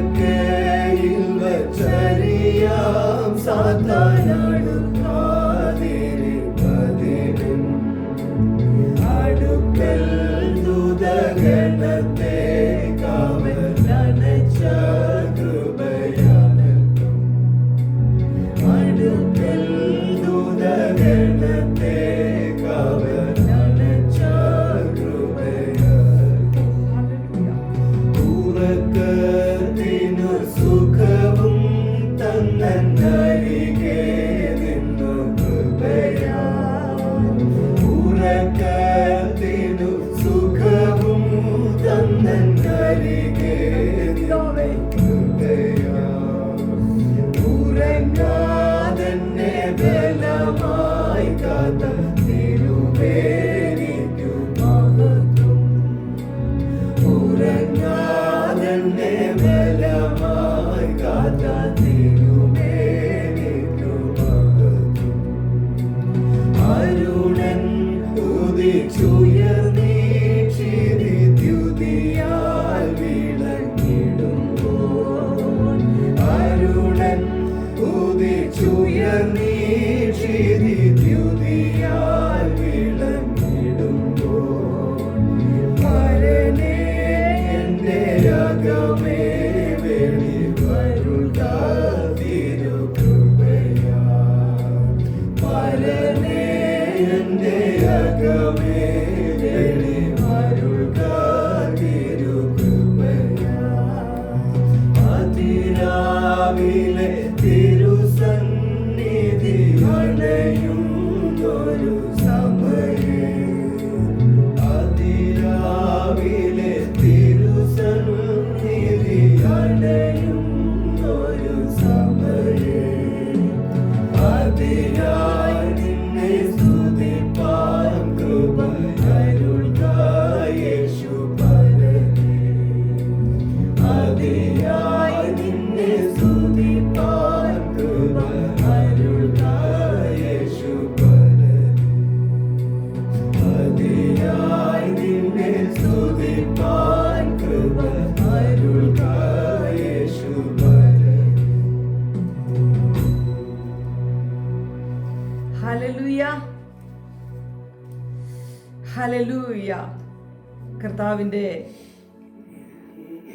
que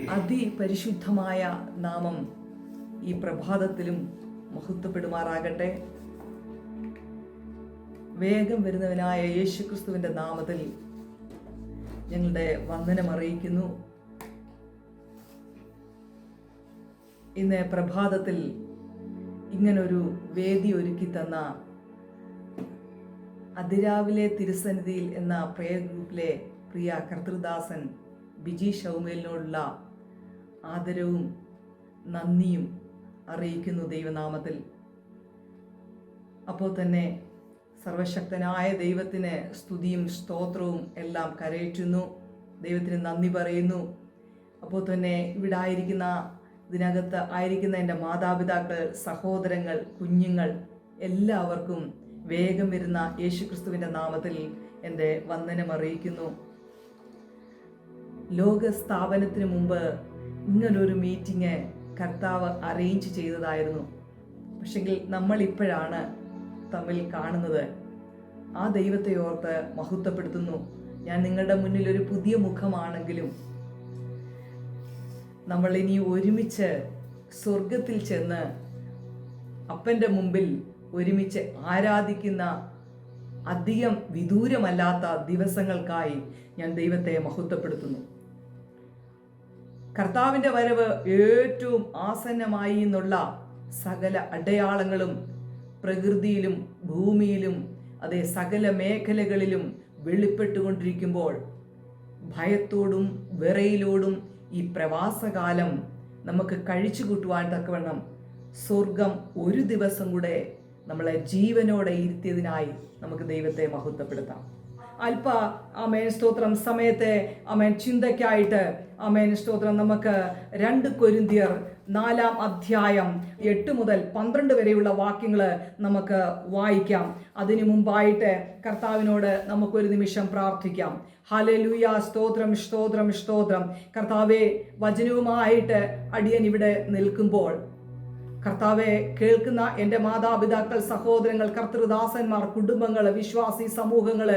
അതിപരിശുദ്ധമായ നാമം ഈ പ്രഭാതത്തിലും മഹത്വപ്പെടുമാറാകട്ടെ. വേഗം വരുന്നവനായ യേശുക്രിസ്തുവിന്റെ നാമത്തിൽ ഞങ്ങളുടെ വന്ദനം അറിയിക്കുന്നു. ഇന്ന് പ്രഭാതത്തിൽ ഇങ്ങനൊരു വേദി ഒരുക്കി തന്ന അതിരാവിലെ തിരുസന്നിധിയിൽ എന്ന പ്രേയർ ഗ്രൂപ്പിലെ പ്രിയ കർത്തൃദാസൻ ബിജി ഷൗമേലിനോടുള്ള ആദരവും നന്ദിയും അറിയിക്കുന്നു ദൈവനാമത്തിൽ. അപ്പോൾ തന്നെ സർവശക്തനായ ദൈവത്തിന് സ്തുതിയും സ്തോത്രവും എല്ലാം കരയറ്റുന്നു. ദൈവത്തിന് നന്ദി പറയുന്നു. അപ്പോൾ തന്നെ ഇവിടെ ആയിരിക്കുന്ന ഇതിനകത്ത് ആയിരിക്കുന്ന എന്റെ മാതാപിതാക്കൾ സഹോദരങ്ങൾ കുഞ്ഞുങ്ങൾ എല്ലാവർക്കും വേഗം വരുന്ന യേശുക്രിസ്തുവിന്റെ നാമത്തിൽ എന്റെ വന്ദനം അറിയിക്കുന്നു. ലോക സ്ഥാപനത്തിന് മുമ്പ് ഇങ്ങനൊരു മീറ്റിംഗ് കർത്താവ് അറേഞ്ച് ചെയ്തതായിരുന്നു. പക്ഷെങ്കിൽ നമ്മൾ ഇപ്പോഴാണ് തമ്മിൽ കാണുന്നത്. ആ ദൈവത്തെ ഓർത്ത് മഹത്വപ്പെടുത്തുന്നു. ഞാൻ നിങ്ങളുടെ മുന്നിൽ ഒരു പുതിയ മുഖമാണെങ്കിലും നമ്മൾ ഇനി ഒരുമിച്ച് സ്വർഗത്തിൽ ചെന്ന് അപ്പന്റെ മുമ്പിൽ ഒരുമിച്ച് ആരാധിക്കുന്ന അധികം വിദൂരമല്ലാത്ത ദിവസങ്ങൾക്കായി ഞാൻ ദൈവത്തെ മഹത്വപ്പെടുത്തുന്നു. കർത്താവിന്റെ വരവ് ഏറ്റവും ആസന്നമായി എന്നുള്ള സകല അടയാളങ്ങളും പ്രകൃതിയിലും ഭൂമിയിലും അതേ സകല മേഖലകളിലും വെളിപ്പെട്ടുകൊണ്ടിരിക്കുമ്പോൾ ഭയത്തോടും വിറയിലോടും ഈ പ്രവാസകാലം നമുക്ക് കഴിച്ചു കൂട്ടുവാൻ തക്കവണ്ണം സ്വർഗം ഒരു ദിവസം കൂടെ നമ്മളെ ജീവനോടെ ഇരുത്തിയതിനായി നമുക്ക് ദൈവത്തെ മഹത്വപ്പെടുത്താം. അല്പ അമേൻ സ്തോത്രം. സമയത്തെ അമേൻ ചിന്തയ്ക്കായിട്ട് അമേൻ സ്തോത്രം. നമുക്ക് രണ്ട് കൊരിന്തിയർ നാലാം അധ്യായം എട്ട് മുതൽ പന്ത്രണ്ട് വരെയുള്ള വാക്യങ്ങൾ നമുക്ക് വായിക്കാം. അതിനു മുമ്പായിട്ട് കർത്താവിനോട് നമുക്കൊരു നിമിഷം പ്രാർത്ഥിക്കാം. ഹലലൂയ സ്തോത്രം സ്തോത്രം സ്തോത്രം. കർത്താവെ വചനവുമായിട്ട് അടിയൻ ഇവിടെ നിൽക്കുമ്പോൾ കർത്താവെ കേൾക്കുന്ന എന്റെ മാതാപിതാക്കൾ സഹോദരങ്ങൾ കർത്തൃദാസന്മാർ കുടുംബങ്ങൾ വിശ്വാസി സമൂഹങ്ങൾ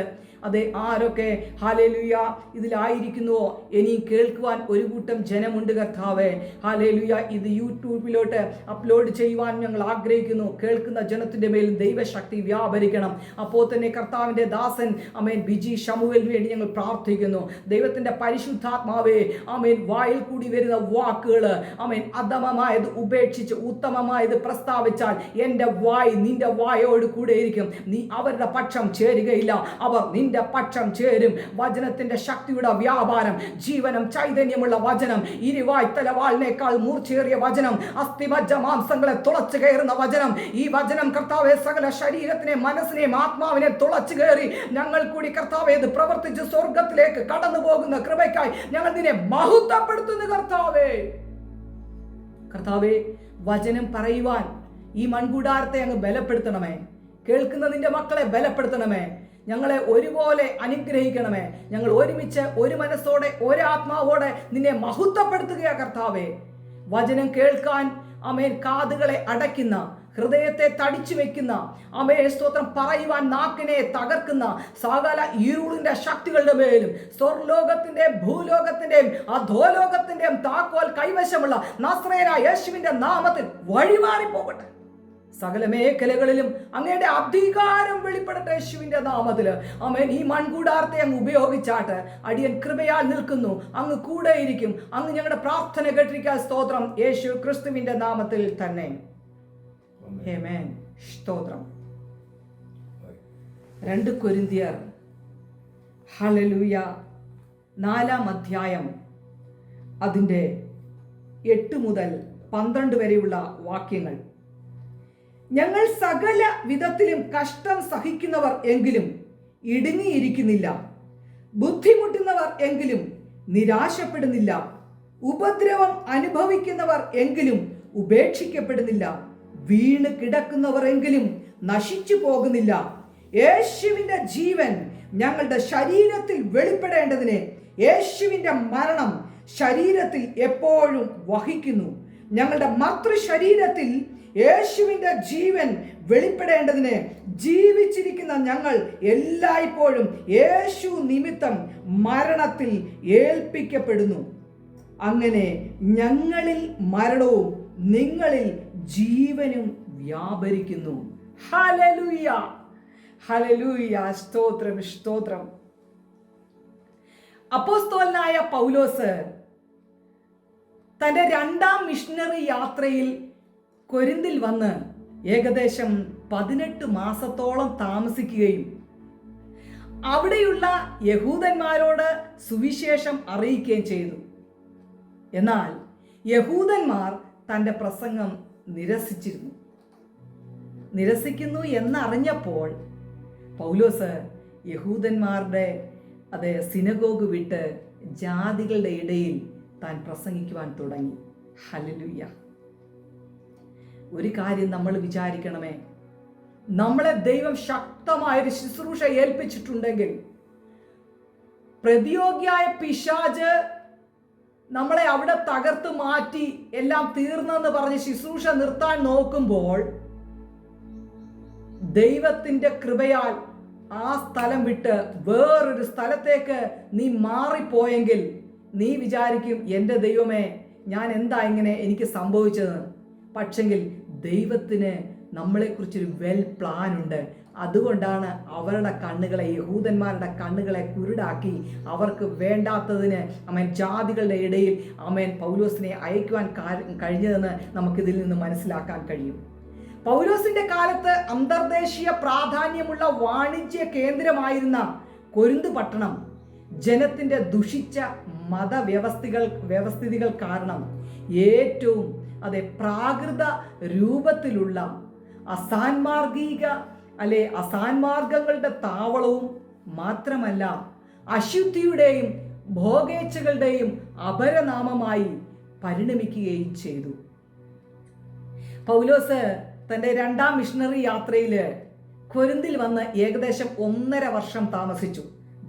അതെ ആരൊക്കെ ഹാലേലുയ ഇതിലായിരിക്കുന്നുവോ ഇനി കേൾക്കുവാൻ ഒരു കൂട്ടം ജനമുണ്ട് കർത്താവേ. ഹാലേലുയ ഇത് യൂട്യൂബിലോട്ട് അപ്ലോഡ് ചെയ്യുവാൻ ഞങ്ങൾ ആഗ്രഹിക്കുന്നു. കേൾക്കുന്ന ജനത്തിന്റെ മേലും ദൈവശക്തി വ്യാപരിക്കണം. അപ്പോൾ തന്നെ കർത്താവിന്റെ ദാസൻ അമേൻ ബിജി ഷമുവിന് വേണ്ടി ഞങ്ങൾ പ്രാർത്ഥിക്കുന്നു. ദൈവത്തിന്റെ പരിശുദ്ധാത്മാവേ അമേൻ വായിൽ കൂടി വരുന്ന വാക്കുകൾ അമേൻ അധമമായത് ഉപേക്ഷിച്ച് ഉത്തമമായത് പ്രസ്താവിച്ചാൽ എന്റെ വായ് നിന്റെ വായോട് കൂടെ ഇരിക്കും. നീ അവരുടെ പക്ഷം ചേരുകയില്ല. അവർ നിന്റെ പക്ഷം ചേരും. വചനത്തിന്റെ ശക്തിയുടെ വ്യാപാരം ജീവനം ചൈതന്യമുള്ള വചനം ഇരുവായ് തലവാളിനേക്കാൾ മൂർച്ചേറിയ വചനം അസ്ഥിമജ്ജ മാംസങ്ങളെ തുളച്ചു കയറുന്ന വചനം. ഈ വചനം കർത്താവെ സകല ശരീരത്തിനെ മനസ്സിനെയും ആത്മാവിനെ തുളച്ചു കയറി. ഞങ്ങൾ കൂടി കർത്താവെ ഇത് പ്രവർത്തിച്ച് സ്വർഗത്തിലേക്ക് കടന്നു പോകുന്ന കൃപയ്ക്കായി ഞങ്ങൾ നിന്നെ മഹത്വപ്പെടുത്തുന്നു കർത്താവേ. കർത്താവെ വചനം പറയുവാൻ ഈ മൺകൂടാരത്തെ അങ്ങ് ബലപ്പെടുത്തണമേ. കേൾക്കുന്ന നിന്റെ മക്കളെ ബലപ്പെടുത്തണമേ. ഞങ്ങളെ ഒരുപോലെ അനുഗ്രഹിക്കണമേ. ഞങ്ങൾ ഒരുമിച്ച് ഒരു മനസ്സോടെ ഒരാത്മാവോടെ നിന്നെ മഹത്വപ്പെടുത്തുകയാ കർത്താവേ. വചനം കേൾക്കാൻ അമേൻ കാതുകളെ അടയ്ക്കുന്ന ഹൃദയത്തെ തടിച്ചു വെക്കുന്ന അമേ സ്തോത്രം പറയുവാൻ നാക്കിനെ തകർക്കുന്ന സകല ഈരുളിന്റെ ശക്തികളുടെ മേലും സ്വർലോകത്തിന്റെയും ഭൂലോകത്തിന്റെയും അധോലോകത്തിന്റെയും താക്കോൽ കൈവശമുള്ള നസ്രേന യേശുവിന്റെ നാമത്തിൽ വഴിമാറി പോകട്ടെ സകല മേഖലകളിലും അങ്ങയുടെ അധികാരം വെളിപ്പെടട്ടെ യേശുവിന്റെ നാമത്തിൽ. അമേൻ ഈ മൺകൂടാർത്തെ അങ്ങ് ഉപയോഗിച്ചാട്ട് അടിയൻ കൃപയാൽ നിൽക്കുന്നു. അങ്ങ് കൂടെയിരിക്കും. അങ്ങ് ഞങ്ങളുടെ പ്രാർത്ഥന കേട്ടിരിക്കാൻ സ്തോത്രം. യേശു ക്രിസ്തുവിന്റെ നാമത്തിൽ തന്നെ. ഹേമേൻ സ്തോത്രം. രണ്ട് കൊരിന്തിയർ. ഹലലൂയ നാലാം അധ്യായം. അതിന്റെ എട്ട് മുതൽ പന്ത്രണ്ട് വരെയുള്ള വാക്യങ്ങൾ. ഞങ്ങൾ സകല വിധത്തിലും കഷ്ടം സഹിക്കുന്നവർ എങ്കിലും ഇടുങ്ങിയിരിക്കുന്നില്ല. ബുദ്ധിമുട്ടുന്നവർ എങ്കിലും നിരാശപ്പെടുന്നില്ല. ഉപദ്രവം അനുഭവിക്കുന്നവർ എങ്കിലും ഉപേക്ഷിക്കപ്പെടുന്നില്ല. വീണ് കിടക്കുന്നവർ എങ്കിലും നശിച്ചു പോകുന്നില്ല. യേശുവിന്റെ ജീവൻ ഞങ്ങളുടെ ശരീരത്തിൽ വെളിപ്പെടേണ്ടതിന് യേശുവിന്റെ മരണം ശരീരത്തിൽ എപ്പോഴും വഹിക്കുന്നു. ഞങ്ങളുടെ മാതൃശരീരത്തിൽ യേശുവിന്റെ ജീവൻ വെളിപ്പെടേണ്ടതിന് ജീവിച്ചിരിക്കുന്ന ഞങ്ങൾ എല്ലായ്പ്പോഴും യേശു നിമിത്തം മരണത്തിൽ ഏൽപ്പിക്കപ്പെടുന്നു. അങ്ങനെ ഞങ്ങളിൽ മരണവും നിങ്ങളിൽ ജീവനും വ്യാപരിക്കുന്നു. ഹലലുയ ഹലലുയ സ്തോത്രം സ്തോത്രം. അപ്പോസ്തോലനായ പൗലോസ് തന്റെ രണ്ടാം മിഷണറി യാത്രയിൽ കൊരിന്തിൽ വന്ന് ഏകദേശം പതിനെട്ട് മാസത്തോളം താമസിക്കുകയും അവിടെയുള്ള യഹൂദന്മാരോട് സുവിശേഷം അറിയിക്കുകയും ചെയ്തു. എന്നാൽ യഹൂദന്മാർ തന്റെ പ്രസംഗം നിരസിച്ചിരുന്നു. നിരസിക്കുന്നു എന്നറിഞ്ഞപ്പോൾ പൗലോസ് യഹൂദന്മാരുടെ അതെ സിനഗോഗ് വിട്ട് ജാതികളുടെ ഇടയിൽ താൻ പ്രസംഗിക്കുവാൻ തുടങ്ങി. ഹലലുയ്യ ഒരു കാര്യം നമ്മൾ വിചാരിക്കണമേ. നമ്മളെ ദൈവം ശക്തമായൊരു ശുശ്രൂഷ ഏൽപ്പിച്ചിട്ടുണ്ടെങ്കിൽ പ്രതിയോഗിയായ പിശാജ് നമ്മളെ അവിടെ തകർത്ത് മാറ്റി എല്ലാം തീർന്നെന്ന് പറഞ്ഞ് ശുശ്രൂഷ നിർത്താൻ നോക്കുമ്പോൾ ദൈവത്തിന്റെ കൃപയാൽ ആ സ്ഥലം വിട്ട് വേറൊരു സ്ഥലത്തേക്ക് നീ മാറിപ്പോയെങ്കിൽ നീ വിചാരിക്കും എന്റെ ദൈവമേ ഞാൻ എന്താ ഇങ്ങനെ എനിക്ക് സംഭവിച്ചത്? പക്ഷെങ്കിൽ ദൈവത്തിന് നമ്മളെക്കുറിച്ചൊരു വെൽ പ്ലാൻ ഉണ്ട്. അതുകൊണ്ടാണ് അവരുടെ കണ്ണുകളെ യഹൂദന്മാരുടെ കണ്ണുകളെ കുരുടാക്കി അവർക്ക് വേണ്ടാത്തതിന് അമൻ ജാതികളുടെ ഇടയിൽ അമൻ പൗലോസിനെ അയക്കുവാൻ കഴിഞ്ഞതെന്ന് നമുക്കിതിൽ നിന്ന് മനസ്സിലാക്കാൻ കഴിയും. പൗലോസിന്റെ കാലത്ത് അന്തർദേശീയ പ്രാധാന്യമുള്ള വാണിജ്യ കേന്ദ്രമായിരുന്ന കൊരിന്ത് പട്ടണം ജനത്തിന്റെ ദുഷിച്ച മതവ്യവസ്ഥകൾ വ്യവസ്ഥിതികൾ കാരണം ഏറ്റവും അതെ പ്രാകൃത രൂപത്തിലുള്ള അസാൻമാർഗിക അല്ലെ അസാൻമാർഗങ്ങളുടെ താവളവും മാത്രമല്ല അശുദ്ധിയുടെയും ഭോഗേച്ഛകളുടെയും അപരനാമമായി പരിണമിക്കുകയും ചെയ്തു. പൗലോസ് തന്റെ രണ്ടാം മിഷണറി യാത്രയിൽ കൊരിന്തിൽ വന്ന് ഏകദേശം ഒന്നര വർഷം താമസിച്ചു.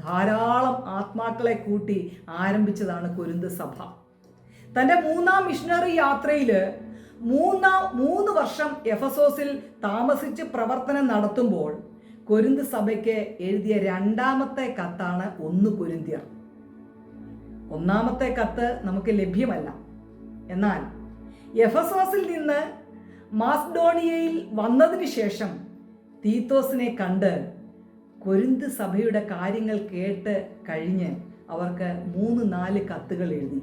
ധാരാളം ആത്മാക്കളെ കൂട്ടി ആരംഭിച്ചതാണ് കൊരുന്ത് സഭ. തന്റെ മൂന്നാം മിഷണറി യാത്രയിൽ മൂന്നാം മൂന്ന് വർഷം എഫസോസിൽ താമസിച്ച് പ്രവർത്തനം നടത്തുമ്പോൾ കൊരിന്ത് സഭയ്ക്ക് എഴുതിയ രണ്ടാമത്തെ കത്താണ് ഒന്ന് കൊരിന്തിയർ. ഒന്നാമത്തെ കത്ത് നമുക്ക് ലഭ്യമല്ല. എന്നാൽ എഫസോസിൽ നിന്ന് മാസ്ഡോണിയയിൽ വന്നതിന് ശേഷം തീത്തോസിനെ കണ്ട് കൊരിന്ത് സഭയുടെ കാര്യങ്ങൾ കേട്ട് കഴിഞ്ഞ് അവർക്ക് മൂന്ന് നാല് കത്തുകൾ എഴുതി.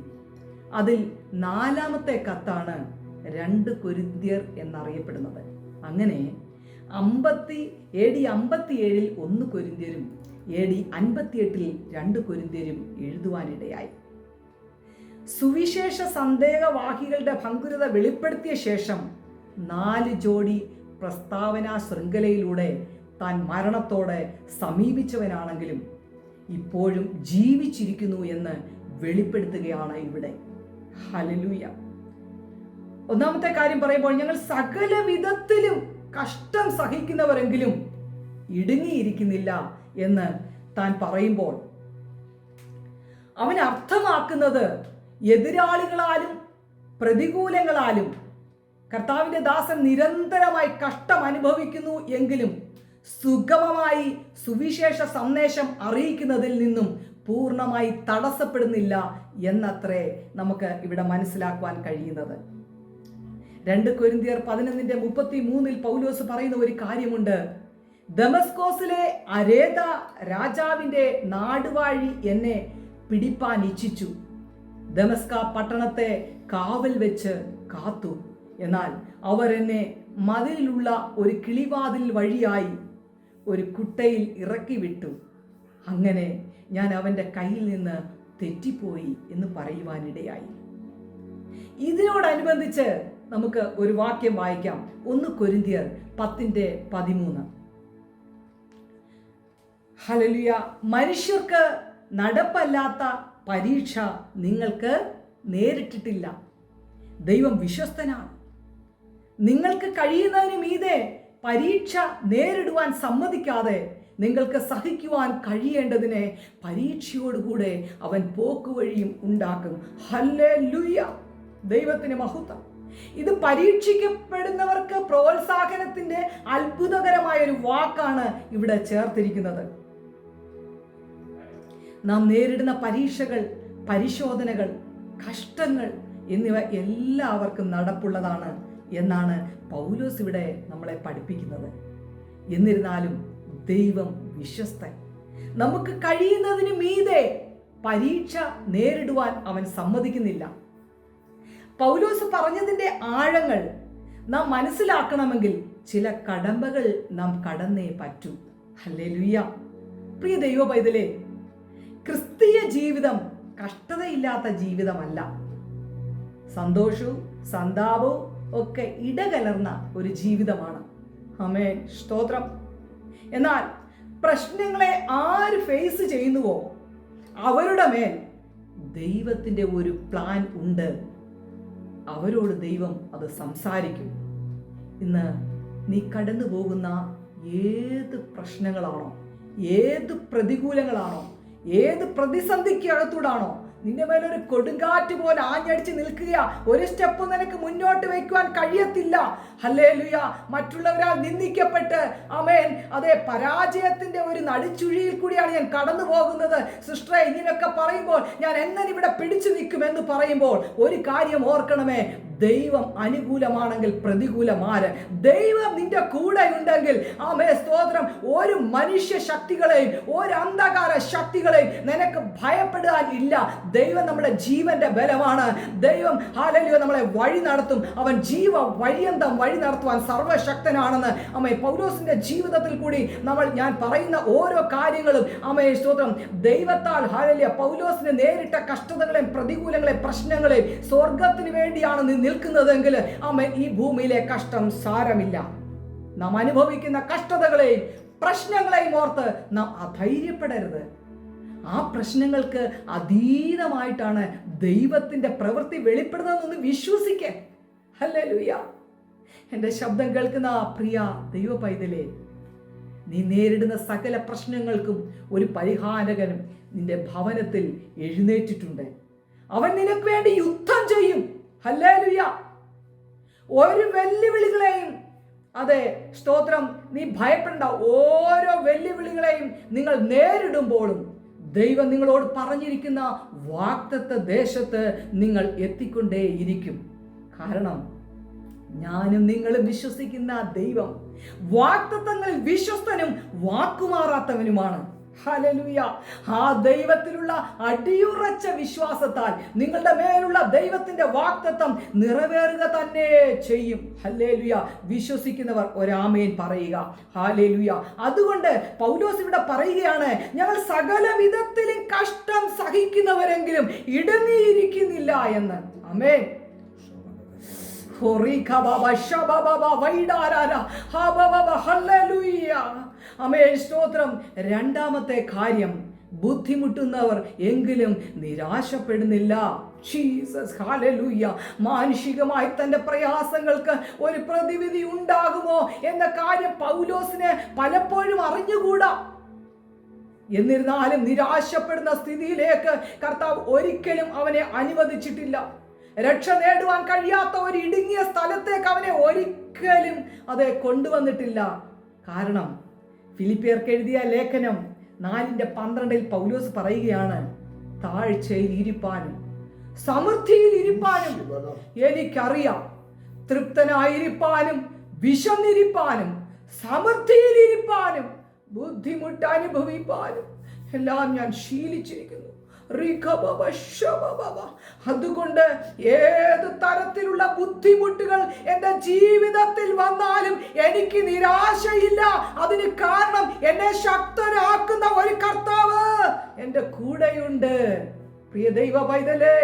അതിൽ നാലാമത്തെ കത്താണ് രണ്ട് കൊരിന്ത്യർ എന്നറിയപ്പെടുന്നത്. അങ്ങനെ അമ്പത്തി എ ഡി അമ്പത്തിയേഴിൽ ഒന്ന് കൊരിന്ത്യരും എ ഡി അൻപത്തിയെട്ടിൽ രണ്ട് കൊരിന്ത്യരും എഴുതുവാനിടയായി. സുവിശേഷ സന്ദേഹവാഹികളുടെ ഭങ്കുരത വെളിപ്പെടുത്തിയ ശേഷം നാല് ജോഡി പ്രസ്താവനാ ശൃംഖലയിലൂടെ താൻ മരണത്തോടെ സമീപിച്ചവനാണെങ്കിലും ഇപ്പോഴും ജീവിച്ചിരിക്കുന്നു എന്ന് വെളിപ്പെടുത്തുകയാണ് ഇവിടെ. ഹലലൂയ ഒന്നാമത്തെ കാര്യം പറയുമ്പോൾ ഞങ്ങൾ സകല വിധത്തിലും കഷ്ടം സഹിക്കുന്നവരെങ്കിലും ഇടുങ്ങിയിരിക്കുന്നില്ല എന്ന് താൻ പറയുമ്പോൾ അവൻ അർത്ഥമാക്കുന്നത് എതിരാളികളാലും പ്രതികൂലങ്ങളാലും കർത്താവിന്റെ ദാസൻ നിരന്തരമായി കഷ്ടം അനുഭവിക്കുന്നു എങ്കിലും സുഗമമായി സുവിശേഷ സന്ദേശം അറിയിക്കുന്നതിൽ നിന്നും പൂർണമായി തടസ്സപ്പെടുന്നില്ല എന്നത്രേ നമുക്ക് ഇവിടെ മനസ്സിലാക്കുവാൻ കഴിയുന്നത്. രണ്ട് കൊരിന്തിയർ പതിനൊന്നിന്റെ മുപ്പത്തി മൂന്നിൽ പൗലോസ് പറയുന്ന ഒരു കാര്യമുണ്ട്. ദമസ്കോസിലെ അരേത രാജാവിന്റെ നാടുവാഴി എന്നെ പിടിപ്പാൻ ഇച്ഛിച്ചു. ദമസ്ക പട്ടണത്തെ കാവൽ വെച്ച് കാത്തു. എന്നാൽ അവർ എന്നെ മതിലുള്ള ഒരു കിളിവാതിൽ വഴിയായി ഒരു കുട്ടയിൽ ഇറക്കി വിട്ടു അങ്ങനെ ഞാൻ അവന്റെ കയ്യിൽ നിന്ന് തെറ്റിപ്പോയി എന്ന് പറയുവാനിടയായി. ഇതിനോടനുബന്ധിച്ച് നമുക്ക് ഒരു വാക്യം വായിക്കാം. ഒന്ന് കൊരിന്തിയർ പത്തിന്റെ പതിമൂന്ന്. ഹലലുയ മനുഷ്യർക്ക് നടപ്പല്ലാത്ത പരീക്ഷ നിങ്ങൾക്ക് നേരിട്ടിട്ടില്ല. ദൈവം വിശ്വസ്തനാണ്. നിങ്ങൾക്ക് കഴിയുന്നതിന് മീതെ പരീക്ഷ നേരിടുവാൻ സമ്മതിക്കാതെ നിങ്ങൾക്ക് സഹിക്കുവാൻ കഴിയേണ്ടതിനെ പരീക്ഷയോടുകൂടെ അവൻ പോക്കുവഴിയും ഉണ്ടാക്കും. ഹല്ലേ ദൈവത്തിന് മഹത്വം. ഇത് പരീക്ഷിക്കപ്പെടുന്നവർക്ക് പ്രോത്സാഹനത്തിന്റെ അത്ഭുതകരമായ ഒരു വാക്കാണ് ഇവിടെ ചേർത്തിരിക്കുന്നത്. നാം നേരിടുന്ന പരീക്ഷകൾ പരിശോധനകൾ കഷ്ടങ്ങൾ എന്നിവ എല്ലാവർക്കും നടപ്പുള്ളതാണ് എന്നാണ് പൗലോസ് ഇവിടെ നമ്മളെ പഠിപ്പിക്കുന്നത്. എന്നിരുന്നാലും ദൈവം വിശ്വസ്തൻ. നമുക്ക് കഴിയുന്നതിന് മീതെ പരീക്ഷ നേരിടുവാൻ അവൻ സമ്മതിക്കുന്നില്ല. പൗലോസ് പറഞ്ഞതിന്റെ ആഴങ്ങൾ നാം മനസ്സിലാക്കണമെങ്കിൽ ചില കടമ്പകൾ നാം കടന്നേ പറ്റൂ. അല്ലേ ലുയ്യ പ്രിയ ദൈവ പൈതലേ ക്രിസ്തീയ ജീവിതം കഷ്ടതയില്ലാത്ത ജീവിതമല്ല. സന്തോഷവും സന്താപവും ഒക്കെ ഇടകലർന്ന ഒരു ജീവിതമാണ്. അമേ സ്തോത്രം. എന്നാൽ പ്രശ്നങ്ങളെ ആര് ഫേസ് ചെയ്യുന്നുവോ അവരുടെ മേൽ ദൈവത്തിന്റെ ഒരു പ്ലാൻ ഉണ്ട്. അവരോട് ദൈവം അത് സംസാരിക്കും. ഇന്ന് നീ കടന്നു പോകുന്ന ഏത് പ്രശ്നങ്ങളാണോ ഏത് പ്രതികൂലങ്ങളാണോ ഏത് പ്രതിസന്ധിക്ക് അകത്തൂടാണോ നിന്റെ മേലൊരു കൊടുങ്കാറ്റ് പോലെ ആഞ്ഞടിച്ച് നിൽക്കുക ഒരു സ്റ്റെപ്പ് നിനക്ക് മുന്നോട്ട് വയ്ക്കുവാൻ കഴിയത്തില്ല. ഹല്ലേ ലുയ മറ്റുള്ളവരാൽ നിന്ദിക്കപ്പെട്ട്. അമേൻ അതെ പരാജയത്തിന്റെ ഒരു നടിച്ചുഴിയിൽ കൂടിയാണ് ഞാൻ കടന്നു പോകുന്നത്. സിസ്റ്ററെ ഇങ്ങനെയൊക്കെ പറയുമ്പോൾ ഞാൻ എങ്ങനെ ഇവിടെ പിടിച്ചു നിൽക്കുമെന്ന് പറയുമ്പോൾ ഒരു കാര്യം ഓർക്കണമേ. ദൈവം അനുകൂലമാണെങ്കിൽ പ്രതികൂലമാര്. ദൈവം നിന്റെ കൂടെ ഉണ്ടെങ്കിൽ ആമേ സ്തോത്രം ഒരു മനുഷ്യ ശക്തികളെയും ഒരു അന്ധകാര ശക്തികളെയും നിനക്ക് ഭയപ്പെടാൻ ഇല്ല. ദൈവം നമ്മുടെ ജീവന്റെ ബലമാണ്. ദൈവം ഹാലലിയോ നമ്മളെ വഴി നടത്തും. അവൻ ജീവ വഴിയന്തം വഴി നടത്തുവാൻ സർവശക്തനാണെന്ന് അമ്മേ പൗലോസിന്റെ ജീവിതത്തിൽ കൂടി നമ്മൾ ഞാൻ പറയുന്ന ഓരോ കാര്യങ്ങളും അമ്മയെ സ്തോത്രം. ദൈവത്താൽ ഹാലലിയ പൗലോസിന് നേരിട്ട കഷ്ടതകളെയും പ്രതികൂലങ്ങളെയും പ്രശ്നങ്ങളെയും സ്വർഗത്തിന് വേണ്ടിയാണ് നിൽക്കുന്നതെങ്കിൽ അമ്മ ഈ ഭൂമിയിലെ കഷ്ടം സാരമില്ല. നാം അനുഭവിക്കുന്ന കഷ്ടതകളെയും പ്രശ്നങ്ങളെയും ഓർത്ത് നാം അധൈര്യപ്പെടരുത്. ആ പ്രശ്നങ്ങൾക്ക് അതീതമായിട്ടാണ് ദൈവത്തിന്റെ പ്രവൃത്തി വെളിപ്പെടുന്നതെന്ന് വിശ്വസിക്കേ അല്ലേ ലൂയ എന്റെ ശബ്ദം കേൾക്കുന്ന ആ പ്രിയ ദൈവ പൈതലേ നീ നേരിടുന്ന സകല പ്രശ്നങ്ങൾക്കും ഒരു പരിഹാരകനും നിന്റെ ഭവനത്തിൽ എഴുന്നേറ്റിട്ടുണ്ട്. അവൻ നിനക്ക് വേണ്ടി യുദ്ധം ചെയ്യും. ഹല്ലേലൂയ. ഒരു വെല്ലുവിളികളെയും അതെ സ്തോത്രം നീ ഭയപ്പെടേണ്ട. ഓരോ വെല്ലുവിളികളെയും നിങ്ങൾ നേരിടുമ്പോഴും ദൈവം നിങ്ങളോട് പറഞ്ഞിരിക്കുന്ന വാക്തത്വ ദേശത്ത് നിങ്ങൾ എത്തിക്കൊണ്ടേയിരിക്കും. കാരണം ഞാനും നിങ്ങളും വിശ്വസിക്കുന്ന ദൈവം വാക്തത്വങ്ങളിൽ വിശ്വസ്തനും വാക്കുമാറാത്തവനുമാണ്. ആ ദൈവത്തിലുള്ള അടിയുറച്ച വിശ്വാസത്താൽ നിങ്ങളുടെ മേലുള്ള ദൈവത്തിന്റെ വാക്തത്വം നിറവേറുക തന്നെ ചെയ്യും. ഹല്ലേലുയ. വിശ്വസിക്കുന്നവർ ഒരാമേൻ പറയുക. ഹാലേലുയ അതുകൊണ്ട് പൗലോസ് ഇവിടെ പറയുകയാണ് ഞങ്ങൾ സകല വിധത്തിലും കഷ്ടം സഹിക്കുന്നവരെങ്കിലും ഇടങ്ങിയിരിക്കുന്നില്ല എന്ന്. അമേൻ സ്തോത്രം. രണ്ടാമത്തെ കാര്യം ബുദ്ധിമുട്ടുന്നവർ എങ്കിലും നിരാശപ്പെടുന്നില്ല. ജീസസ് മാനുഷികമായി തന്റെ പ്രയാസങ്ങൾക്ക് ഒരു പ്രതിവിധി ഉണ്ടാകുമോ എന്ന കാര്യം പൗലോസിനെ പലപ്പോഴും അറിഞ്ഞുകൂടാ. എന്നിരുന്നാലും നിരാശപ്പെടുന്ന സ്ഥിതിയിലേക്ക് കർത്താവ് ഒരിക്കലും അവനെ അനുവദിച്ചിട്ടില്ല. രക്ഷ നേടുവാൻ കഴിയാത്ത ഒരു ഇടുങ്ങിയ സ്ഥലത്തേക്ക് അവനെ ഒരിക്കലും അത് കൊണ്ടുവന്നിട്ടില്ല കാരണം ഫിലിപ്പിയർക്ക് എഴുതിയ ലേഖനം നാലിന്റെ പന്ത്രണ്ടിൽ പൗലോസ് പറയുകയാണ് താഴ്ചയിൽ ഇരിപ്പാനും സമൃദ്ധിയിൽ ഇരിപ്പാനും എനിക്കറിയാം തൃപ്തനായിരിപ്പാനും വിശന്നിരിപ്പാനും സമൃദ്ധിയിൽ ഇരിപ്പാനും ബുദ്ധിമുട്ട് അനുഭവിപ്പാനും എല്ലാം ഞാൻ ശീലിച്ചിരിക്കുന്നു. അതുകൊണ്ട് ഏത് തരത്തിലുള്ള ബുദ്ധിമുട്ടുകൾ എന്റെ ജീവിതത്തിൽ വന്നാലും എനിക്ക് നിരാശയില്ല. അതിന് കാരണം എന്നെ ശക്തനാക്കുന്ന ഒരു കർത്താവ് എന്റെ കൂടെയുണ്ട്. പ്രിയ ദൈവ പൈതലേ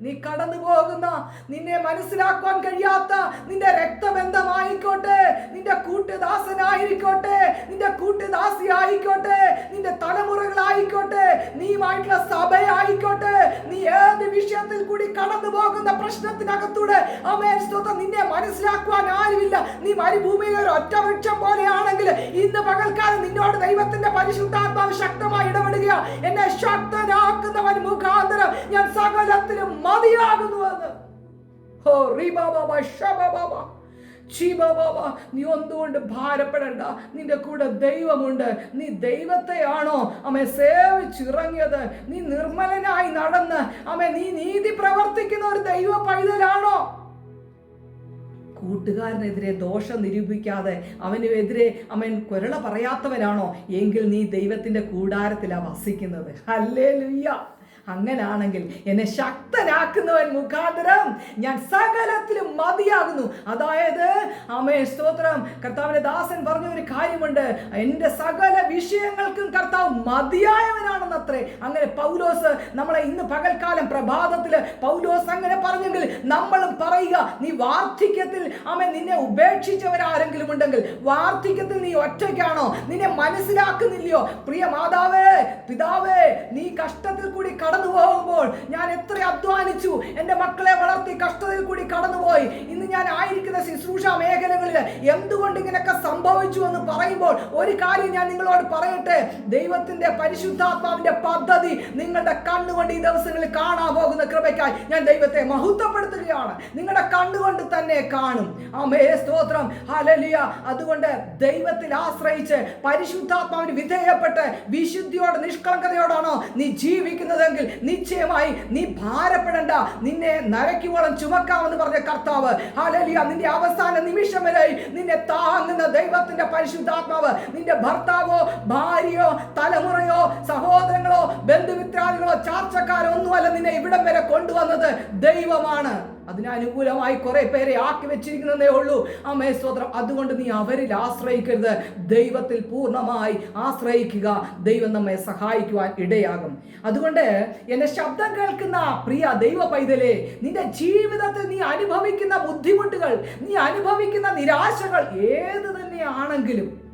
നീ കടന്നു പോകുന്ന നിന്നെ മനസ്സിലാക്കാൻ കഴിയാത്ത നിന്റെ രക്തബന്ധമായിക്കോട്ടെ നിന്റെ കൂട്ടുദാസനായിരിക്കോട്ടെ നിന്റെ കൂട്ടുദാസി ആയിക്കോട്ടെ നിന്റെ തലമുറകളായിക്കോട്ടെ നീയുമായിട്ടുള്ള സഭയായിക്കോട്ടെ നീ ഏത് വിഷയത്തിൽ കൂടി കടന്നു പോകുന്ന പ്രശ്നത്തിനകത്തൂടെ അമേൻ സ്തോത്രം നിന്നെ മനസ്സിലാക്കുവാൻ ആരുമില്ല. നീ മരുഭൂമിയിൽ ഒരു ഒറ്റവൃക്ഷം പോലെയാണെങ്കിൽ ഇന്ന് പകൽക്കാലം നിന്നോട് ദൈവത്തിന്റെ പരിശുദ്ധാത്മാവ് ശക്തമായി ഇടപെടുക എന്നെ ശക്തനാക്കുന്നവൻ മുഖാന്തരം ഞാൻ സകലത്തിലും മതിയാകുന്നുവെന്ന്. ഹോ റീബാബാബ ഷബാബാബ ചീബാബാബ നീ ഒന്നുകൊണ്ട് ഭാരപ്പെടണ്ട? നിന്റെ കൂടെ ദൈവമുണ്ട്. നീ ദൈവത്തെയാണോ അമ്മ സേവിച്ചിറങ്ങിയത്? നീ നിർമ്മലനായി നടന്ന്. അമ്മ നീ നീതി പ്രവർത്തിക്കുന്ന ഒരു ദൈവ പൈതലാണോ? കൂട്ടുകാരനെതിരെ ദോഷം നിരൂപിക്കാതെ അവനെതിരെ അവൻ കുരള പറയാത്തവനാണോ? എങ്കിൽ നീ ദൈവത്തിന്റെ കൂടാരത്തിലാണ് വസിക്കുന്നത്. അല്ലേ അങ്ങനാണെങ്കിൽ എന്നെ ശക്തനാക്കുന്നവൻ മുഖാന്തരം ഞാൻ സകലത്തിലും മതിയാകുന്നു. അതായത് അമേ സ്തോത്രം. കർത്താവിന്റെ ദാസൻ പറഞ്ഞ ഒരു കാര്യമുണ്ട്. എന്റെ സകല വിഷയങ്ങൾക്കും കർത്താവ് മതിയായവനാണെന്നത്രേ. അങ്ങനെ പൗലോസ് നമ്മളെ ഇന്ന് പകൽക്കാലം പ്രഭാതത്തിൽ പൗലോസ് അങ്ങനെ പറഞ്ഞെങ്കിൽ നമ്മളും പറയുക നീ വാർദ്ധക്യത്തിൽ അമ്മ നിന്നെ ഉപേക്ഷിച്ചവരാരെങ്കിലും ഉണ്ടെങ്കിൽ വാർദ്ധക്യത്തിൽ നീ ഒറ്റയ്ക്കാണോ? നിന്നെ മനസ്സിലാക്കുന്നില്ലയോ? പ്രിയ മാതാവേ പിതാവേ നീ കഷ്ടത്തിൽ കൂടി കടന്നു പോകുമ്പോൾ ഞാൻ എത്ര അധ്വാനിച്ചു. എന്റെ മക്കളെ വളർത്തി കഷ്ടതയിൽ കൂടി കടന്നുപോയി. ഞാൻ ആയിരിക്കുന്ന ശുശ്രൂഷ മേഖലകളിൽ എന്തുകൊണ്ട് ഇങ്ങനെയൊക്കെ സംഭവിച്ചു എന്ന് പറയുമ്പോൾ ഒരു കാര്യം ഞാൻ നിങ്ങളോട് പറയട്ടെ. ദൈവത്തിന്റെ പരിശുദ്ധാത്മാവിന്റെ പദ്ധതി നിങ്ങളുടെ കണ്ണുകൊണ്ട് ഈ ദിവസങ്ങളിൽ കാണാൻ പോകുന്ന കൃപയ്ക്കായി ഞാൻ ദൈവത്തെ മഹത്വപ്പെടുത്തുകയാണ്. നിങ്ങളുടെ കണ്ണുകൊണ്ട് തന്നെ കാണും. ആമേ സ്തോത്രം. ഹലലിയ അതുകൊണ്ട് ദൈവത്തിൽ ആശ്രയിച്ച് പരിശുദ്ധാത്മാവിന് വിധേയപ്പെട്ട് വിശുദ്ധിയോട് നിഷ്കളങ്കതയോടാണോ നീ ജീവിക്കുന്നതെങ്കിൽ നിശ്ചയമായി നീ ഭാരപ്പെടണ്ട. നിന്നെ നരയ്ക്കുവോളം ചുമക്കാമെന്ന് പറഞ്ഞ കർത്താവ് ഹലലിയ നിന്റെ അവസാന നിമിഷം വരെ നിന്നെ താങ്ങുന്ന ദൈവത്തിന്റെ പരിശുദ്ധാത്മാവ് നിന്റെ ഭർത്താവോ ഭാര്യയോ തലമുറയോ സഹോദരങ്ങളോ ബന്ധുമിത്രാദികളോ ചാർച്ചക്കാരോ ഒന്നുമല്ല നിന്നെ ഇവിടം വരെ കൊണ്ടുവന്നത് ദൈവമാണ്. അതിനനുകൂലമായി കുറെ പേരെ ആക്കി വെച്ചിരിക്കുന്നതേ ഉള്ളൂ. അമ്മേ സ്തോത്രം അതുകൊണ്ട് നീ അവരിൽ ആശ്രയിക്കരുത്. ദൈവത്തിൽ പൂർണമായി ആശ്രയിക്കുക. ദൈവം നമ്മെ സഹായിക്കുവാൻ ഇടയാകും. അതുകൊണ്ട് എന്നെ ശബ്ദം കേൾക്കുന്ന പ്രിയ ദൈവ പൈതലേ നിന്റെ ജീവിതത്തിൽ നീ അനുഭവിക്കുന്ന ബുദ്ധിമുട്ടുകൾ നീ അനുഭവിക്കുന്ന നിരാശകൾ ഏത് തന്നെയാണെങ്കിലും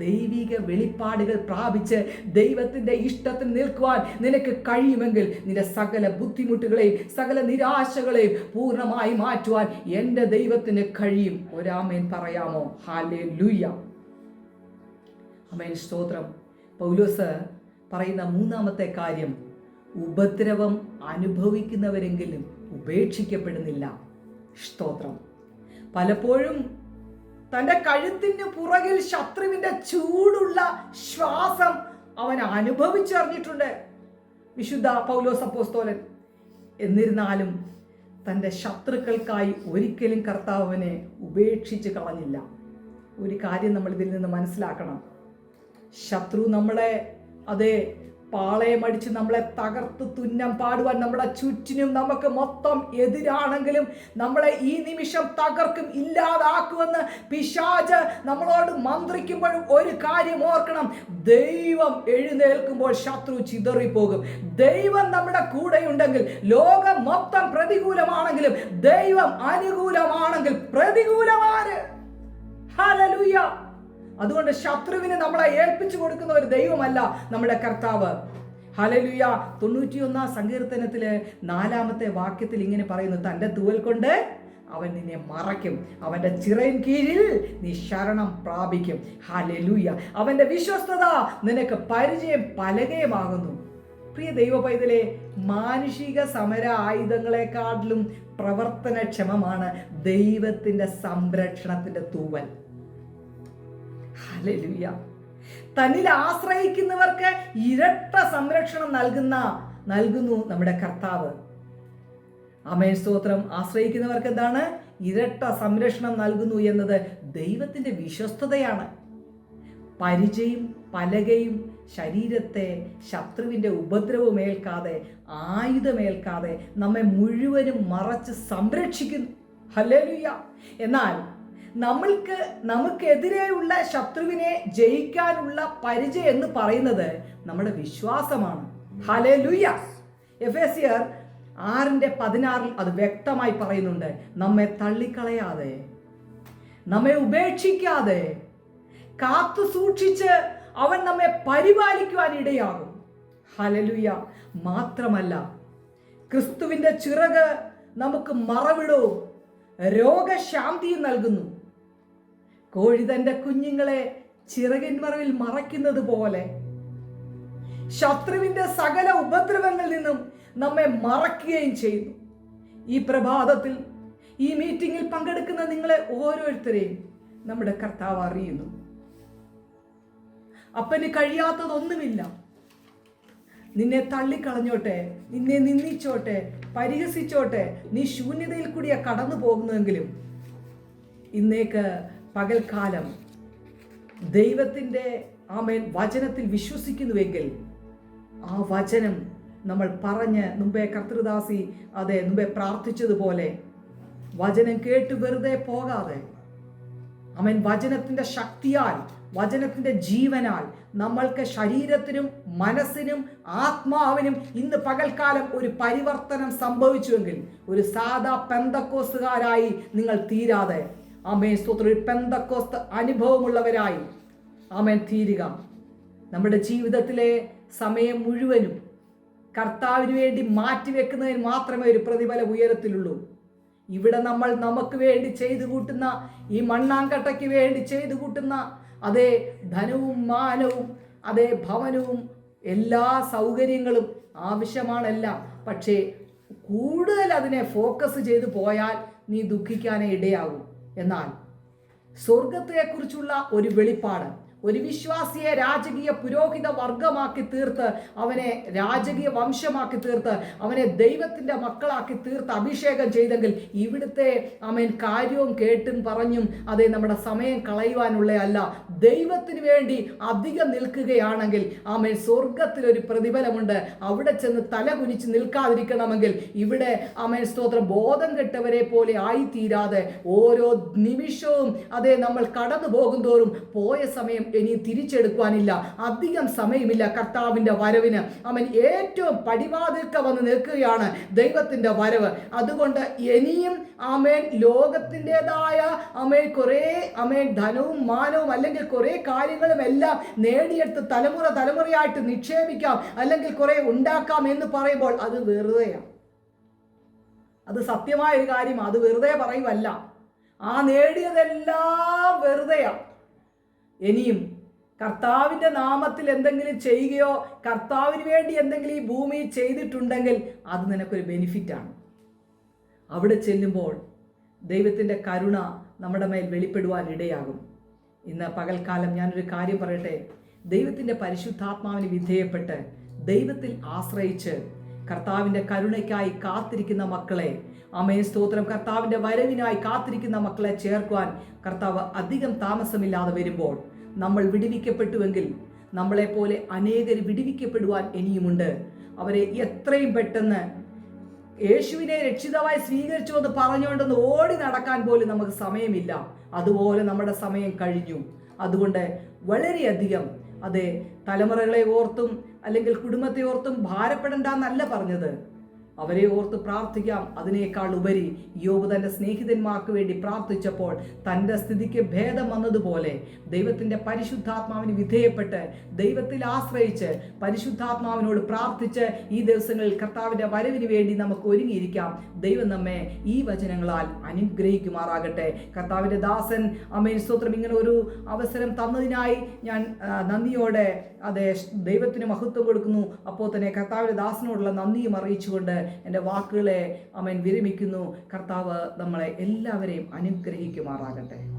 ദൈവിക വെളിപ്പാടുകൾ പ്രാപിച്ച് ദൈവത്തിന്റെ ഇഷ്ടത്തിൽ നിൽക്കുവാൻ നിനക്ക് കഴിയുമെങ്കിൽ നിന്റെ സകല ബുദ്ധിമുട്ടുകളെയും സകല നിരാശകളെയും പൂർണമായി മാറ്റുവാൻ എന്റെ ദൈവത്തിന് കഴിയും. ഒരാമേൻ പറയാമോ? ഹാലേ ലൂയ അമേൻ. സ്തോത്രം. പൗലോസ് പറയുന്ന മൂന്നാമത്തെ കാര്യം ഉപദ്രവം അനുഭവിക്കുന്നവരെങ്കിലും ഉപേക്ഷിക്കപ്പെടുന്നില്ല. സ്തോത്രം. പലപ്പോഴും തന്റെ കഴുത്തിന് പുറകിൽ ശത്രുവിന്റെ ചൂടുള്ള ശ്വാസം അവൻ അനുഭവിച്ചറിഞ്ഞിട്ടുണ്ട്. വിശുദ്ധ പൗലോസ് അപ്പോസ്തോലൻ. എന്നിരുന്നാലും തന്റെ ശത്രുക്കൾക്കായി ഒരിക്കലും കർത്താവിനെ ഉപേക്ഷിച്ച് കളഞ്ഞില്ല. ഒരു കാര്യം നമ്മൾ ഇതിൽ നിന്ന് മനസ്സിലാക്കണം. ശത്രു നമ്മളെ അതേ പാളയമടിച്ച് നമ്മളെ തകർത്ത് തുന്നം പാടുവാൻ നമ്മുടെ ചുറ്റിനും നമുക്ക് മൊത്തം എതിരാണെങ്കിലും നമ്മളെ ഈ നിമിഷം തകർക്കും ഇല്ലാതാക്കുമെന്ന് പിശാജ് നമ്മളോട് മന്ത്രിക്കുമ്പോഴും ഒരു കാര്യം ഓർക്കണം. ദൈവം എഴുന്നേൽക്കുമ്പോൾ ശത്രു ചിതറിപ്പോകും. ദൈവം നമ്മുടെ കൂടെയുണ്ടെങ്കിൽ ലോകം മൊത്തം പ്രതികൂലമാണെങ്കിലും ദൈവം അനുകൂലമാണെങ്കിൽ പ്രതികൂലമാണ് ഹല്ലേലൂയ. അതുകൊണ്ട് ശത്രുവിന് നമ്മളെ ഏൽപ്പിച്ചു കൊടുക്കുന്ന ഒരു ദൈവമല്ല നമ്മുടെ കർത്താവ്. ഹലലുയ തൊണ്ണൂറ്റിയൊന്നാം സങ്കീർത്തനത്തിൽ നാലാമത്തെ വാക്യത്തിൽ ഇങ്ങനെ പറയുന്നു തന്റെ തൂവൽ കൊണ്ട് അവൻ നിന്നെ മറയ്ക്കും. അവന്റെ ചിറയിൻ കീഴിൽ നീ ശരണം പ്രാപിക്കും. ഹലലുയ അവന്റെ വിശ്വസ്തത നിനക്ക് പരിചയം പലകയുമാകുന്നു. പ്രിയ ദൈവ പൈതലെ മാനുഷിക സമര ആയുധങ്ങളെക്കാട്ടിലും പ്രവർത്തനക്ഷമമാണ് ദൈവത്തിന്റെ സംരക്ഷണത്തിന്റെ തൂവൽ. ഹല്ലേലൂയ. തന്നിൽ ആശ്രയിക്കുന്നവർക്ക് ഇരട്ട സംരക്ഷണം നൽകുന്ന നൽകുന്നു നമ്മുടെ കർത്താവ്. അമേൻ സ്തോത്രം. ആശ്രയിക്കുന്നവർക്ക് എന്താണ്? ഇരട്ട സംരക്ഷണം നൽകുന്നു എന്നത് ദൈവത്തിന്റെ വിശ്വസ്തതയാണ്. പരിചയും പലകയും ശരീരത്തെ ശത്രുവിന്റെ ഉപദ്രവമേൽക്കാതെ ആയുധമേൽക്കാതെ നമ്മെ മുഴുവനും മറച്ച് സംരക്ഷിക്കുന്നു. ഹല്ലേലൂയ. എന്നാൽ നമ്മൾക്ക് നമുക്കെതിരെയുള്ള ശത്രുവിനെ ജയിക്കാനുള്ള പരിചയം എന്ന് പറയുന്നത് നമ്മുടെ വിശ്വാസമാണ്. ഹലേലുയ എഫ് എസ് ഇയർ ആറിന്റെ പതിനാറിൽ അത് വ്യക്തമായി പറയുന്നുണ്ട്. നമ്മെ തള്ളിക്കളയാതെ നമ്മെ ഉപേക്ഷിക്കാതെ കാത്തു സൂക്ഷിച്ച് അവൻ നമ്മെ പരിപാലിക്കുവാൻ ഇടയാകും. ഹലലുയ മാത്രമല്ല ക്രിസ്തുവിന്റെ ചിറക് നമുക്ക് മറവിടവും രോഗശാന്തിയും നൽകുന്നു. കോഴി തന്റെ കുഞ്ഞുങ്ങളെ ചിറകിൻ മറവിൽ മറയ്ക്കുന്നത് പോലെ. ശത്രുവിന്റെ സകല ഉപദ്രവങ്ങളിൽ നിന്നും നമ്മെ മറക്കുകയും ചെയ്യുന്നു. ഈ പ്രഭാതത്തിൽ ഈ മീറ്റിംഗിൽ പങ്കെടുക്കുന്ന നിങ്ങളെ ഓരോരുത്തരെയും നമ്മുടെ കർത്താവ് അറിയുന്നു. അപ്പന് കഴിയാത്തതൊന്നുമില്ല. നിന്നെ തള്ളിക്കളഞ്ഞോട്ടെ നിന്നെ നിന്ദിച്ചോട്ടെ പരിഹസിച്ചോട്ടെ നീ ശൂന്യതയിൽ കൂടിയാ കടന്നു പോകുന്നതെങ്കിലും ഇന്നേക്ക് പകൽക്കാലം ദൈവത്തിന്റെ ആമേൻ വചനത്തിൽ വിശ്വസിക്കുന്നുവെങ്കിൽ ആ വചനം നമ്മൾ പറഞ്ഞ് മുമ്പേ കർത്തൃദാസി അതെ മുമ്പേ പ്രാർത്ഥിച്ചതുപോലെ വചനം കേട്ട് വെറുതെ പോകാതെ അവൻ വചനത്തിന്റെ ശക്തിയാൽ വചനത്തിന്റെ ജീവനാൽ നമ്മൾക്ക് ശരീരത്തിനും മനസ്സിനും ആത്മാവിനും ഇന്ന് പകൽക്കാലം ഒരു പരിവർത്തനം സംഭവിച്ചുവെങ്കിൽ ഒരു സാധാ പെന്തക്കോസുകാരായി നിങ്ങൾ തീരാതെ അമേ സ്തോത്രം. ഒരു പെന്തക്കോസ്ത് അനുഭവമുള്ളവരായി. ആമേൻ. തീരുക. നമ്മുടെ ജീവിതത്തിലെ സമയം മുഴുവനും കർത്താവിന് വേണ്ടി മാറ്റിവെക്കുന്നതിന് മാത്രമേ ഒരു പ്രതിഫല ഉയരത്തിലുള്ളൂ. ഇവിടെ നമ്മൾ നമുക്ക് വേണ്ടി ചെയ്തു കൂട്ടുന്ന ഈ മണ്ണാങ്കട്ടയ്ക്ക് വേണ്ടി ചെയ്തു കൂട്ടുന്ന അതേ ധനവും മാനവും അതേ ഭവനവും എല്ലാ സൗകര്യങ്ങളും ആവശ്യമാണല്ല. പക്ഷേ കൂടുതൽ അതിനെ ഫോക്കസ് ചെയ്തു പോയാൽ നീ ദുഃഖിക്കാനേ ഇടയാകും എന്നാൽ സ്വർഗത്തെക്കുറിച്ചുള്ള ഒരു വെളിപ്പാട് ഒരു വിശ്വാസിയെ രാജകീയ പുരോഹിത വർഗമാക്കി തീർത്ത് അവനെ രാജകീയ വംശമാക്കി തീർത്ത് അവനെ ദൈവത്തിന്റെ മക്കളാക്കി തീർത്ത് അഭിഷേകം ചെയ്തെങ്കിൽ ഇവിടുത്തെ അവൻ കാര്യവും കേട്ടും പറഞ്ഞും അതെ നമ്മുടെ സമയം കളയുവാനുള്ള അല്ല. ദൈവത്തിന് വേണ്ടി അധികം നിൽക്കുകയാണെങ്കിൽ ആമേൻ സ്വർഗത്തിലൊരു പ്രതിഫലമുണ്ട്. അവിടെ ചെന്ന് തല കുനിച്ച് നിൽക്കാതിരിക്കണമെങ്കിൽ ഇവിടെ ആമേൻ സ്തോത്രം ബോധം കെട്ടവരെ പോലെ ആയിത്തീരാതെ ഓരോ നിമിഷവും അതെ നമ്മൾ കടന്നു പോകും തോറും പോയ സമയം ഇനി തിരിച്ചെടുക്കുവാനില്ല. അധികം സമയമില്ല കർത്താവിന്റെ വരവിന്. അവൻ ഏറ്റവും പടിവാതിൽക്ക വന്ന് നിൽക്കുകയാണ് ദൈവത്തിന്റെ വരവ്. അതുകൊണ്ട് ഇനിയും അമേൻ ലോകത്തിന്റെതായ അമേ കുറേ അമേൻ ധനവും മാനവും അല്ലെങ്കിൽ കുറേ കാര്യങ്ങളും എല്ലാം നേടിയെടുത്ത് തലമുറ തലമുറയായിട്ട് നിക്ഷേപിക്കാം അല്ലെങ്കിൽ കുറേ ഉണ്ടാക്കാം എന്ന് പറയുമ്പോൾ അത് വെറുതെയാണ്. അത് സത്യമായ ഒരു കാര്യം അത് വെറുതെ പറയുമല്ല ആ നേടിയതെല്ലാം വെറുതെയാണ്. ഇനിയും കർത്താവിന്റെ നാമത്തിൽ എന്തെങ്കിലും ചെയ്യുകയോ കർത്താവിന് വേണ്ടി എന്തെങ്കിലും ഈ ഭൂമിയിൽ ചെയ്തിട്ടുണ്ടെങ്കിൽ അത് നിനക്കൊരു ബെനിഫിറ്റാണ് അവിടെ ചെല്ലുമ്പോൾ ദൈവത്തിന്റെ കരുണ നമ്മുടെ മേൽ വെളിപ്പെടുവാൻ ഇടയാകും. ഇന്ന് പകൽക്കാലം ഞാനൊരു കാര്യം പറയട്ടെ. ദൈവത്തിന്റെ പരിശുദ്ധാത്മാവിന് വിധേയപ്പെട്ട് ദൈവത്തിൽ ആശ്രയിച്ച് കർത്താവിന്റെ കരുണയ്ക്കായി കാത്തിരിക്കുന്ന മക്കളെ അമേ സ്തോത്രം. കർത്താവിന്റെ വരവിനായി കാത്തിരിക്കുന്ന മക്കളെ ചേർക്കുവാൻ കർത്താവ് അധികം താമസമില്ലാതെ വരുമ്പോൾ നമ്മൾ വിടുവിക്കപ്പെട്ടുവെങ്കിൽ നമ്മളെപ്പോലെ അനേകർ വിടുവിക്കപ്പെടുവാൻ ഇനിയുമുണ്ട്. അവരെ എത്രയും പെട്ടെന്ന് യേശുവിനെ രക്ഷിതമായി സ്വീകരിച്ചു എന്ന് പറഞ്ഞുകൊണ്ടെന്ന് ഓടി നടക്കാൻ പോലും നമുക്ക് സമയമില്ല. അതുപോലെ നമ്മുടെ സമയം കഴിഞ്ഞു. അതുകൊണ്ട് വളരെയധികം അതെ തലമുറകളെ ഓർത്തും അല്ലെങ്കിൽ കുടുംബത്തെ ഓർത്തും ഭാരപ്പെടണ്ട എന്നല്ല പറഞ്ഞത്. അവരെ ഓർത്ത് പ്രാർത്ഥിക്കാം. അതിനേക്കാൾ ഉപരി യോബ് തന്റെ സ്നേഹിതന്മാർക്ക് വേണ്ടി പ്രാർത്ഥിച്ചപ്പോൾ തന്റെ സ്ഥിതിക്ക് ഭേദം വന്നതുപോലെ ദൈവത്തിന്റെ പരിശുദ്ധാത്മാവിന് വിധേയപ്പെട്ട് ദൈവത്തിൽ ആശ്രയിച്ച് പരിശുദ്ധാത്മാവിനോട് പ്രാർത്ഥിച്ച് ഈ ദിവസങ്ങളിൽ കർത്താവിന്റെ വരവിന് വേണ്ടി നമുക്ക് ഒരുങ്ങിയിരിക്കാം. ദൈവം നമ്മെ ഈ വചനങ്ങളാൽ അനുഗ്രഹിക്കുമാറാകട്ടെ. കർത്താവിന്റെ ദാസൻ അമേൻ സ്തോത്രം. ഇങ്ങനെ ഒരു അവസരം തന്നതിനായി ഞാൻ നന്ദിയോടെ അതെ ദൈവത്തിന് മഹത്വം കൊടുക്കുന്നു. അപ്പോൾ തന്നെ കർത്താവിന്റെ ദാസനോടുള്ള നന്ദിയും അറിയിച്ചുകൊണ്ട് എന്റെ വാക്കുകളെ അമ്മൻ വിരമിക്കുന്നു. കർത്താവ് നമ്മളെ എല്ലാവരെയും അനുഗ്രഹിക്കുമാറാകട്ടെ.